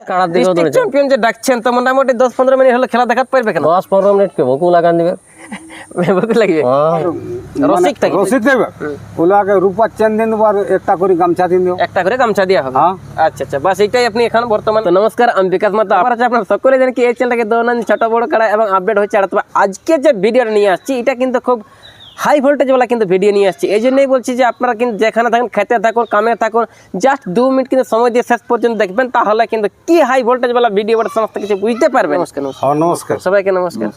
কাড়ার দিকেও ডিস্ট্রিক্ট ধরেছে চ্যাম্পিয়ন যে ডাকছেন তো মোটামুটি দশ পনেরো মিনিট হলে খেলা দেখাতে পারবে কেন? দশ পনেরো মিনিট কে ভুকু লাগান দিবে। ভেবে লাগবে? হ্যাঁ। রসিক থাকি রসিদ দেবে? ওলাকে রূপার চেন দিন দেবো আর একটা করে গামছা দিন দেবো একটা করে গামছা দেওয়া হবে? হ্যাঁ। আচ্ছা আচ্ছা বাস এইটাই আপনি এখন বর্তমান তো নমস্কার আমি বিকাশ মাতা। আবার আছে আপনার সকলে জানেন কি এই চ্যানেলটাকে দৌনান ছোট বড় কাড়া এবং আপডেট হচ্ছে আর তবে আজকে যে ভিডিওটা নিয়ে আসছি এটা কিন্তু খুব হাই ভোল্টেজ ওলা কিন্তু ভিডিও নিয়ে আসছি এই জন্যই বলছি যে আপনারা কিন্তু যেখানে থাকুন খেতে থাকুন কামে থাকুন জাস্ট দু মিনিট কিন্তু সময় দিয়ে শেষ পর্যন্ত দেখবেন তাহলে কিন্তু কি হাই ভোল্টেজ ওলা ভিডিও সমস্ত কিছু বুঝতে পারবেন নমস্কার নমস্কার নমস্কার সবাইকে নমস্কার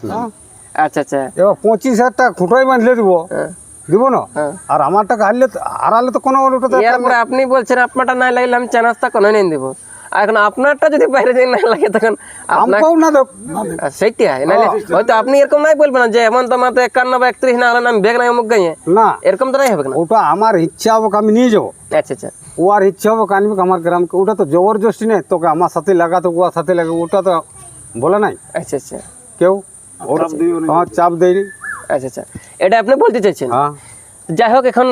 আচ্ছা আচ্ছা এবার পঁচিশ হাজার টাকা খুঁটোই বাঁধলে দিব হ্যাঁ। দিব না হ্যাঁ। আর আমার টাকা হারলে তো- হারালে তো কোনো আপনি বলছেন আপনারটা না লাগলে আমি চা নাস্তা কোনো নিয়ে দেবো এখন আপনারটা যদি বাইরে দিয়ে না লাগে তখন আপনার না সেইটাই নাহলে হয়তো আপনি এরকম নাই বলবেন না যে এমন তো মাত্র একান্ন বা একত্রিশ না হলে আমি বেগ নাই অমুক গাইয়ে না। এরকম তো নাই হবে না। ওটা আমার ইচ্ছা হবে আমি নিয়ে যাব। আচ্ছা আচ্ছা। ও আর ইচ্ছা হবে আনবি আমার গ্রামকে ওটা তো জবরদস্তি নেই। তোকে আমার সাথে লাগাতো ওর সাথে লাগে ওটা তো বলে নাই। আচ্ছা আচ্ছা। কেউ? ওর হ্যাঁ চাপ দেয়নি। আচ্ছা আচ্ছা। এটা আপনি বলতে চাইছেন? হ্যাঁ। যাই হোক এখন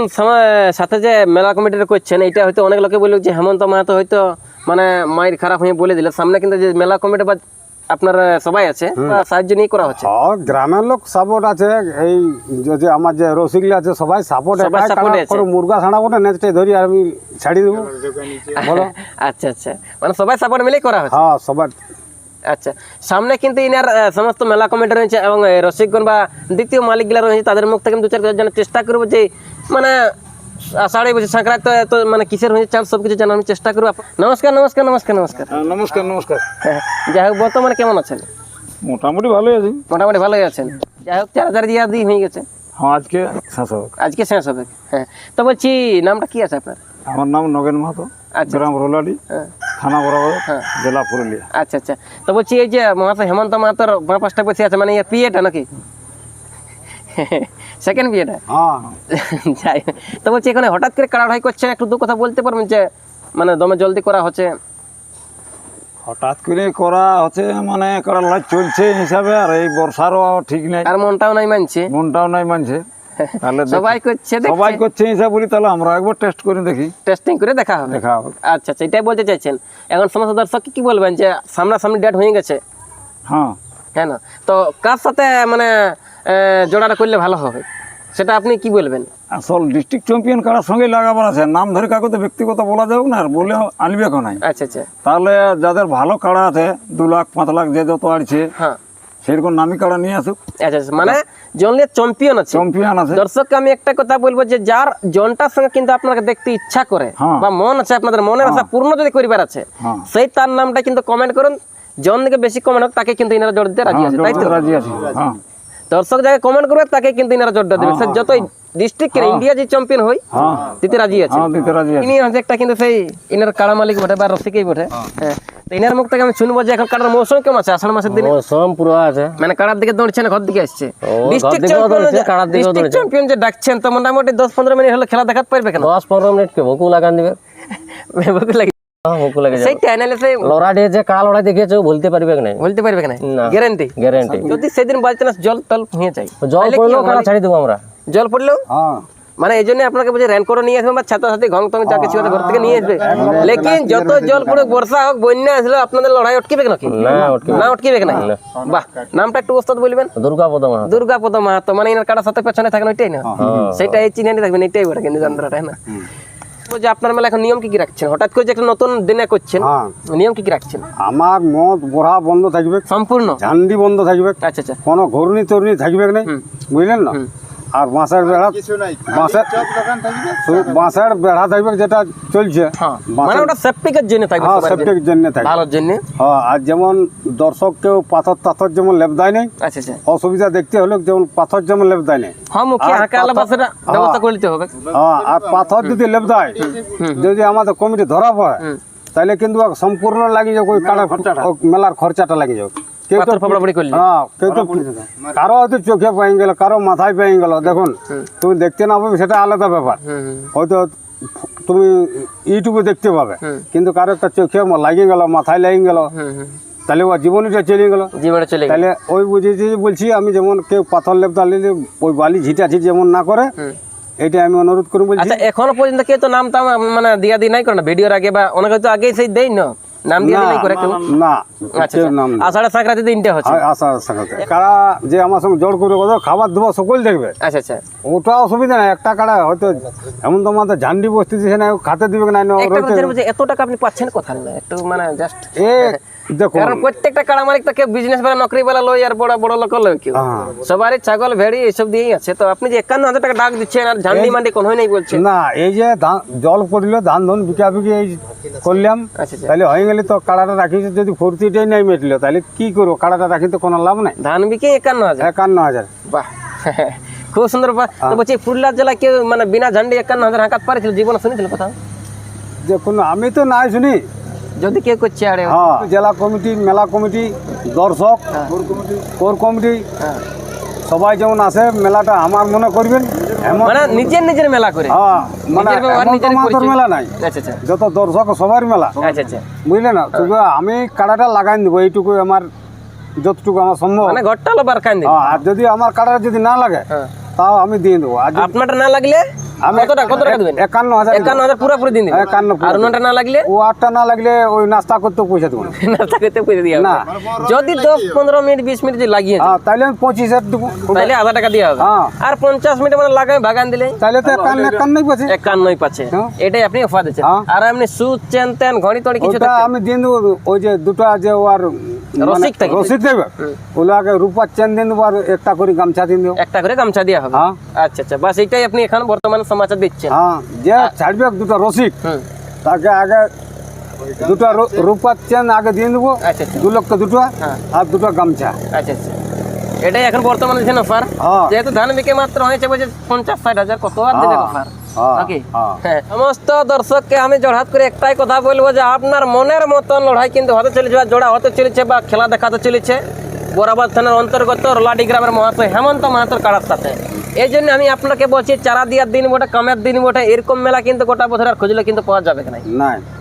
সাথে যে মেলা কমিটিটা করছেন এটা হয়তো অনেক লোকে বলল যে হেমন্ত মাহাতো হয়তো মানে মায়ের খারাপ হয়ে বলে দিল। সামনে কিন্তু যে মেলা কমিটি বা আপনার সবাই আছে সাহায্য নিয়ে করা হচ্ছে। হ্যাঁ গ্রামের লোক সাপোর্ট আছে এই যে যে আমার যে রসিকলা আছে সবাই সাপোর্ট আছে। মুরগা ছাড়া বটে নেচটাই ধরি আর আমি ছাড়ি দেবো। বলো। আচ্ছা আচ্ছা। মানে সবাই সাপোর্ট মিলেই করা হচ্ছে। হ্যাঁ সবাই আচ্ছা। সামনে কিন্তু ইনার সমস্ত মেলা কমিটি রয়েছে এবং রসিকগণ বা দ্বিতীয় মালিকগুলা রয়েছে তাদের মুখ থেকে দু চার জানার চেষ্টা করব যে মানে আষাঢ়ি বলছে সংক্রান্ত তো এত মানে কিসের হয়েছে চাল সব কিছু জানার আমি চেষ্টা করব। নমস্কার নমস্কার নমস্কার নমস্কার। নমস্কার নমস্কার। হ্যাঁ, যাই হোক বর্তমানে কেমন আছেন? মোটামুটি ভালোই আছি। মোটামুটি ভালোই আছেন। যাই হোক চার হাজার দিয়া দিয়ে হয়ে গেছে। হ্যাঁ আজকে শেষ হবে। আজকে শেষ হবে। হ্যাঁ তো বলছি নামটা কি আছে আপনার? আমার নাম নগেন মাহাতো আচ্ছা। গ্রাম রোলাডি। হ্যাঁ। থানা বরাবর জেলা পুরুলিয়া। আচ্ছা আচ্ছা। তো বলছি এই যে মাহাতো হেমন্ত মাহাতোর বাঁ পাঁচটা বসে আছে মানে পিএটা নাকি? সেকেন্ড পিএটা? হ্যাঁ। যাই। তো বলছি এখানে হঠাৎ করে কাড়াড়াই করছেন একটু দু কথা বলতে পারবেন যে মানে দমে জলদি করা হচ্ছে? হঠাৎ করে করা হচ্ছে মানে কারণ লড়াই চলছে হিসাবে আর এই বর্ষারও ঠিক নাই। আর মনটাও নাই মানছে? মনটাও নাই মানছে। তাহলে। সবাই করছে সবাই করছে হিসাব বলি তাহলে আমরা একবার টেস্ট করে দেখি। টেস্টিং করে দেখা হবে। দেখা হবে। আচ্ছা আচ্ছা এটাই বলতে চাইছেন। এখন সমস্ত কি বলবেন যে সামনাসামনি ডেট হয়ে গেছে? হ্যাঁ। হ্যাঁ না? তো কার সাথে মানে জোড়াটা করলে ভালো হবে? সেটা আপনি কি বলবেন? আসল ডিস্ট্রিক্ট চ্যাম্পিয়ন কারার সঙ্গে লাগাবার আছে? নাম ধরে কাউকে তো ব্যক্তিগত বলা যাবে না আর বলে আনবে নাই। আচ্ছা আচ্ছা। তাহলে যাদের ভালো কাড়া আছে দু লাখ পাঁচ লাখ যে যত আছে হ্যাঁ। সেরকম নামি কাড়া নিয়ে আসুক। আচ্ছা আচ্ছা মানে জনলে চ্যাম্পিয়ন আছে। চ্যাম্পিয়ন আছে। দর্শককে আমি একটা কথা বলব যে যার জনটার সঙ্গে কিন্তু আপনাকে দেখতে ইচ্ছা করে হ্যাঁ। বা মন আছে আপনাদের মনের আশা পূর্ণ যদি করিবার আছে হ্যাঁ। সেই তার নামটা কিন্তু কমেন্ট করুন। জন দিকে বেশি কমেন্ট হোক তাকে কিন্তু ইনারা জোর দিতে রাজি আছে তাই তো? রাজি আছি হ্যাঁ। দর্শক যাকে কমেন্ট করবে তাকে কিন্তু ইনারা জোরটা দেবে। সে যতই ডিস্ট্রিক্ট ইন্ডিয়া যে চ্যাম্পিয়ন হই হ্যাঁ। দিতে রাজি আছে। হ্যাঁ দিতে রাজি আছি। ইনি একটা কিন্তু সেই ইনার কাড়া মালিক বটে বা রসিকেই বটে। হ্যাঁ। তো মুখ থেকে আমি শুনব যে এখন কাড়ার মৌসুম কেমন আছে? আষাঢ় মাসের দিনে? মৌসুম পুরো আছে। মানে কাড়ার দিকে দৌড়ছে না ঘর দিকে আসছে ডিস্ট্রিক্ট চ্যাম্পিয়ন যে ডাকছেন তো মোটামুটি দশ পনেরো মিনিট হলে খেলা দেখাতে পারবে কেন? দশ পনেরো মিনিট কে ভুকু লাগান দিবে। ভেবে লাগে হ্যাঁ বলতে পারবে বলতে পারবে না। গ্যারান্টি গ্যারেন্টি যদি সেদিন না জল টল হয়ে যায়। জল কি পড়লেও ছাড়ি দেবো আমরা। জল পড়লেও? হ্যাঁ। মানে এই জন্য আপনাকে বলছি করে নিয়ে আসবে বা ছাত্রছাত্রী ঘং টং যা কিছু ঘর থেকে নিয়ে আসবে। লেকিন যত জল পড়ে বর্ষা হোক বন্যা আসলে আপনাদের লড়াই অটকিবে নাকি? না অটকিবে না। বাহ নামটা একটু ওস্তাদ বলবেন? দুর্গা পদ মাহাতো। দুর্গা পদ মাহাতো মানে এনার কাটার সাথে পেছনে থাকেন ওইটাই না? সেটা এই চিনে থাকবেন এটাই বটে কিন্তু যন্ত্রটা না? বলছি আপনার মেলা এখন নিয়ম কি কি রাখছেন? হঠাৎ করে যে একটা নতুন দিনে করছেন হ্যাঁ। নিয়ম কি কি রাখছেন? আমার মদ বন্ধ থাকবে। সম্পূর্ণ? ঝান্ডি বন্ধ থাকবে। আচ্ছা আচ্ছা। কোনো ঘূর্ণি তরুণি থাকবে না বুঝলেন না? আর বাঁশের বেড়া বাঁশের শুধু বাঁশের বেড়া থাকবে যেটা চলছে। হ্যাঁ। মানে বাঁশের ওটা সেফটিকের জন্য থাকবে হ্যাঁ সবার জন্য। থাকবে। ভালোর জন্য। হ্যাঁ আর যেমন দর্শক কেউ পাথর টাথর যেমন লেপ দেয় নেই আচ্ছা আচ্ছা। অসুবিধা দেখতে হলে যেমন পাথর যেমন লেপ দেয় নেই। হ্যাঁ মুখে হাঁকা পাথর- ব্যবস্থা করে নিতে হবে। হ্যাঁ আর পাথর যদি লেপ দেয় যদি আমাদের কমিটি ধরা পড়ে তাহলে কিন্তু সম্পূর্ণ লাগিয়ে যাবে ওই মেলার খরচাটা। লাগিয়ে যাবে। কেউ তো হ্যাঁ কেউ তো কারও হয়তো চোখে পেয়ে গেল কারও মাথায় পেয়ে গেল দেখুন তুমি দেখতে না পাবে সেটা আলাদা ব্যাপার। হয়তো তুমি ইউটিউবে দেখতে পাবে কিন্তু কারও একটা চোখে লাগিয়ে গেল মাথায় লেগে গেল তাহলে ওর জীবনীটা চলে গেল। জীবনে চলে তাহলে ওই বুঝেছি বলছি আমি যেমন কেউ পাথর লেপ দালি ওই বালি ঝিটাঝিট যেমন না করে এটা আমি অনুরোধ করি বলছি। আচ্ছা এখনও পর্যন্ত কেউ তো নাম টাম মানে দিয়া দি নাই করে না? ভিডিওর আগে বা অনেকে তো আগেই সেই দেই না? নাম দিয়ে দিলেই করে কেউ? না আচ্ছা নাম আষাঢ় আষাঢ়ে তিনটে হচ্ছে। আষাঢ় আশা কারা যে আমার সঙ্গে জোর করে কথা খাবার দেবো সকল দেখবে। আচ্ছা আচ্ছা। ওটা অসুবিধা নাই একটা কারা হয়তো এমন তো আমাদের ঝান্ডি বসতেছে না খাতে দিবে না এত টাকা আপনি পাচ্ছেন কোথায়? না একটু মানে জাস্ট এ দেখো কারণ প্রত্যেকটা কাড়া মালিক তো কেউ বিজনেস বেলা নকরি বেলা লই আর বড় বড় লোক লই কেউ। হ্যাঁ। সবারই ছাগল ভেড়ি এসব দিয়েই আছে। তো আপনি যে একান্ন হাজার টাকা ডাক দিচ্ছেন আর ঝান্ডি মান্ডি কোন হয় নাই বলছেন। না এই যে জল পড়ল ধান ধন বিকা বিকি এই করলাম। আচ্ছা আচ্ছা। তাহলে হয়ে গেলে তো কাড়াটা রাখিছে যদি ফুর্তিটাই নাই মেটলো তাহলে কি করব? কাড়াটা রাখি তো কোনো লাভ নাই? ধান বিকে একান্ন হাজার। একান্ন হাজার। বাহ। খুব সুন্দর বা- তো বলছি পুরুলিয়া জেলায় কেউ মানে বিনা ঝান্ডি একান্ন হাজার হাঁকাত পারেছিল? জীবন শুনেছিল কথা দেখুন আমি তো নাই শুনি। যদি কেউ করছে আরে হ্যাঁ জেলা কমিটি মেলা কমিটি দর্শক কোর কমিটি হ্যাঁ। সবাই যেমন আসে মেলাটা আমার মনে করবেন এমন মানে নিজের নিজের মেলা করে। হ্যাঁ মানে নিজের ব্যবহার এমন তো নিজেরই আমাদের পরিচয়। মেলা নাই। আচ্ছা আচ্ছা। যত দর্শক সবার মেলা। আচ্ছা আচ্ছা। বুঝলে না? তবে আমি কাড়াটা লাগাই দেবো এইটুকু আমার যতটুকু আমার সম্ভব। মানে ঘরটা হলো বার কান হ্যাঁ, আর যদি আমার কাড়াটা যদি না লাগে হ্যাঁ। তাও আমি দিয়ে দেবো। আর যদি আপনারটা না লাগলে? আমি কত টাকা দেবেন? একান্ন হাজার একান্ন হাজার পুরোপুরি দিন দিবেন। একান্ন আর ওনারটা না লাগলে? ও আটটা না লাগলে ওই নাস্তা করতেও পয়সা দেবো না। না পয়সা দিয়ে না। যদি দশ পনেরো মিনিট বিশ মিনিট যদি লাগিয়ে হ্যাঁ তাহলে আমি পঁচিশ হাজার দেবো। তাহলে আধা টাকা দিয়ে হবে। হ্যাঁ। আর পঞ্চাশ মিনিট মানে লাগাই বাগান দিলে? তাহলে তো একান্ন একান্নই পাচ্ছে। একান্নই পাচ্ছে। হ্যাঁ। এটাই আপনি অফার দিচ্ছেন। আর চেন তেন ঘড়ি কিছু আমি দেবো। ওই যে দুটো যে ওর রসিক থাকে। রসিদ দেবে? ওগুলো আগে রূপার চেন দিয়ে দেবো আর একটা করে গামছা দিয়ে দেবো। একটা করে গামছা দেওয়া হবে? হ্যাঁ। আচ্ছা আচ্ছা। বাস এটাই আপনি এখন বর্তমানে সমাচার দিচ্ছেন? হ্যাঁ যে ছাড়বে দুটো রসিক হুম। তাকে আগে দুটো রু- রূপার চেন আগে দিয়ে দেবো আচ্ছা আচ্ছা। দু লক্ষ দুটো হ্যাঁ। আর দুটো গামছা। আচ্ছা আচ্ছা। এটাই এখন বর্তমানে দিচ্ছেন অফার। হ্যাঁ। যেহেতু ধান বিকে মাত্র হয়েছে বলছে পঞ্চাশ ষাট হাজার কত আর দেবে অফার? হ্যাঁ, ওকে হ্যাঁ। হ্যাঁ সমস্ত দর্শককে আমি জড়হাত করে একটাই কথা বলব যে আপনার মনের মতন লড়াই কিন্তু হতে চলেছে বা জোড়া হতে চলেছে বা খেলা দেখাতে চলেছে। বরাবর থানার অন্তর্গত রোলাডি গ্রামের মহাশয় হেমন্ত মাহাতোর কারার সাথে এই জন্য আমি আপনাকে বলছি চারা দিয়ার দিন বটে কামের দিন বটে এরকম মেলা কিন্তু গোটা বছর আর খুঁজলে কিন্তু পাওয়া যাবে না।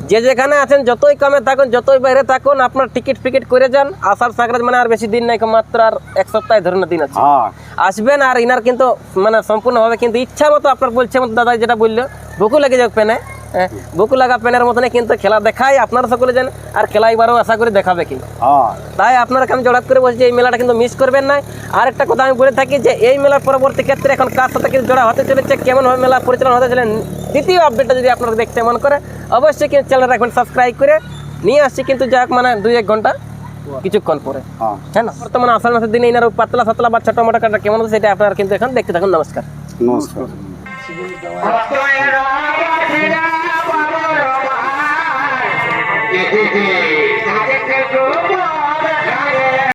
যে যেখানে আছেন যতই কামে থাকুন যতই বাইরে থাকুন আপনার টিকিট ফিকিট করে যান। আসার সাকরাত মানে আর বেশি দিন নাই মাত্র আর এক সপ্তাহে ধরুন দিন আছে। হ্যাঁ। আসবেন আর ইনার কিন্তু মানে সম্পূর্ণভাবে কিন্তু ইচ্ছা মতো আপনার বলছে মতো দাদা যেটা বলল বুকু লেগে যাক পেনে। বুকু লাগা পেনের মতনই কিন্তু খেলা দেখায়। আপনারা সকলে যান আর খেলা এবারও আশা করি দেখাবে কি হ্যাঁ। তাই আপনারা আমি জড়াত করে বলছি যে এই মেলাটা কিন্তু মিস করবেন না। আর একটা কথা আমি বলে থাকি যে এই মেলার পরবর্তী ক্ষেত্রে এখন কার সাথে কিন্তু জোড়া হতে চলেছে কেমন ভাবে মেলা পরিচালনা হতে চলে দ্বিতীয় আপডেটটা যদি আপনারা দেখতে মন করে অবশ্যই কিন্তু চ্যানেল রাখবেন সাবস্ক্রাইব করে নিয়ে আসছি কিন্তু যাক মানে দুই এক ঘণ্টা কিছুক্ষণ পরে। হ্যাঁ। হ্যাঁ না? বর্তমানে আষাঢ় মাসের দিনে ইনার পাতলা সাতলা বা ছোট মোটা কাটা কেমন হচ্ছে সেটা আপনারা কিন্তু এখন দেখতে থাকুন। নমস্কার। নমস্কার। Gugu.